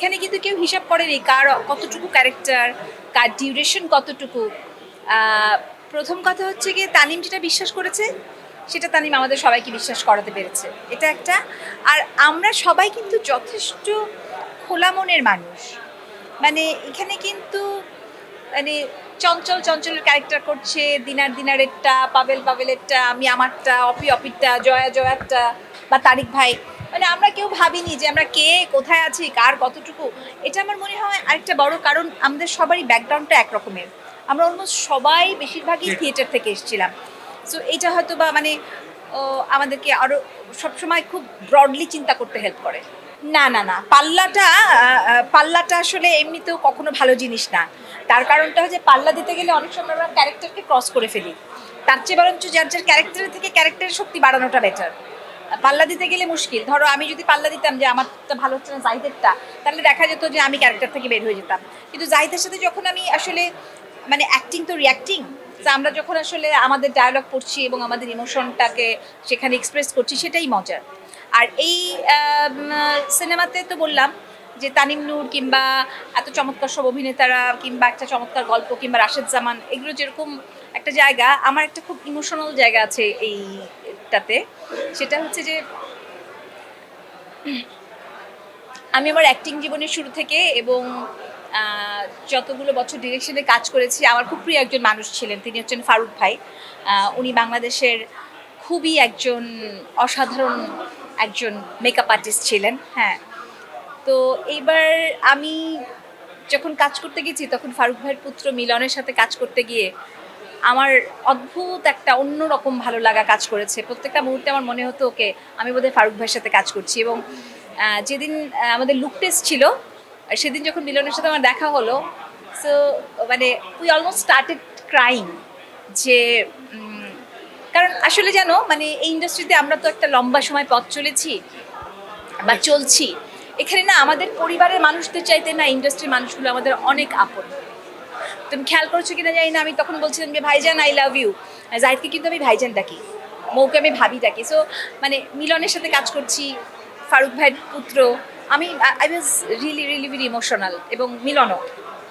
এখানে কিন্তু কেউ হিসাব করেনি কার কতটুকু ক্যারেক্টার কার ডিউরেশন কতটুকু। প্রথম কথা হচ্ছে গিয়ে তানিম যেটা বিশ্বাস করেছে, সেটা তানিম আমাদের সবাইকে বিশ্বাস করাতে পেরেছে। এটা একটা। আর আমরা সবাই কিন্তু যথেষ্ট খোলা মনের মানুষ। মানে এখানে কিন্তু মানে চঞ্চল চঞ্চলের ক্যারেক্টার করছে, দিনার দিনারেরটা, পাবেল পাবেলেরটা, আমি আমারটা, অপি অপিরটা, জয়া জয়ারটা বা তারিক ভাই। মানে আমরা কেউ ভাবিনি যে আমরা কে কোথায় আছি কার কতটুকু। এটা আমার মনে হয় আরেকটা বড় কারণ আমাদের সবারই ব্যাকগ্রাউন্ডটা একরকমের। আমরা অলমোস্ট সবাই বেশিরভাগই থিয়েটার থেকে এসেছিলাম। সো এইটা হয়তো বা মানে আমাদেরকে আরও সবসময় খুব ব্রডলি চিন্তা করতে হেল্প করে। না না না পাল্লাটা পাল্লাটা আসলে এমনিতেও কখনো ভালো জিনিস না। তার কারণটা হচ্ছে পাল্লা দিতে গেলে অনেক সময় আমরা ক্যারেক্টারকে ক্রস করে ফেলি। তার চেয়ে বরঞ্চ যার যার ক্যারেক্টারের থেকে ক্যারেক্টারের শক্তি বাড়ানোটা বেটার পাল্লা দিতে গেলে মুশকিল। ধরো আমি যদি পাল্লা দিতাম যে আমারটা ভালো হচ্ছে না, জাহিদেরটা, তাহলে দেখা যেত যে আমি ক্যারেক্টার থেকে বের হয়ে যেতাম। কিন্তু জাহিদের সাথে যখন আমি আসলে মানে অ্যাক্টিং তো রিয়াক্টিং আমরা যখন আসলে আমাদের ডায়লগ পড়ছি এবং আমাদের ইমোশনটাকে সেখানে এক্সপ্রেস করছি, সেটাই মজার। আর এই সিনেমাতে তো বললাম যে তানিম নূর কিংবা এত চমৎকার সব অভিনেতারা কিংবা একটা চমৎকার গল্প কিংবা রাশেদ জামান, এগুলো যেরকম একটা জায়গা, আমার একটা খুব ইমোশনাল জায়গা আছে এইটাতে। সেটা হচ্ছে যে আমি আমার অ্যাক্টিং জীবনের শুরু থেকে এবং যতগুলো বছর ডিরেকশনে কাজ করেছি, আমার খুব প্রিয় একজন মানুষ ছিলেন, তিনি হচ্ছেন ফারুক ভাই। উনি বাংলাদেশের খুবই একজন অসাধারণ একজন মেকআপ আর্টিস্ট ছিলেন হ্যাঁ। তো এইবার আমি যখন কাজ করতে গেছি, তখন ফারুক ভাইয়ের পুত্র মিলনের সাথে কাজ করতে গিয়ে আমার অদ্ভুত একটা অন্যরকম ভালো লাগা কাজ করেছে। প্রত্যেকটা মুহূর্তে আমার মনে হতো ওকে আমি বোধহয় ফারুক ভাইয়ের সাথে কাজ করছি এবং যেদিন আমাদের লুক টেস্ট ছিল, আর সেদিন যখন মিলনের সাথে আমার দেখা হলো সো মানে উই অলমোস্ট স্টার্টেড ক্রাইং যে কারণ আসলে জানো মানে এই ইন্ডাস্ট্রিতে আমরা তো একটা লম্বা সময় পথ চলেছি বা চলছি। এখানে না আমাদের পরিবারের মানুষদের চাইতে না ইন্ডাস্ট্রির মানুষগুলো আমাদের অনেক আপন। তুমি খেয়াল করছ কিনা জানি না, আমি তখন বলছিলাম যে, ভাইজান আই লাভ ইউ জাহিদকে কিন্তু আমি ভাইজান ডাকি, মৌকে আমি ভাবি ডাকি। সো মানে মিলনের সাথে কাজ করছি, ফারুক ভাইয়ের পুত্র। আমি I was really really very emotional এবং মিলনও।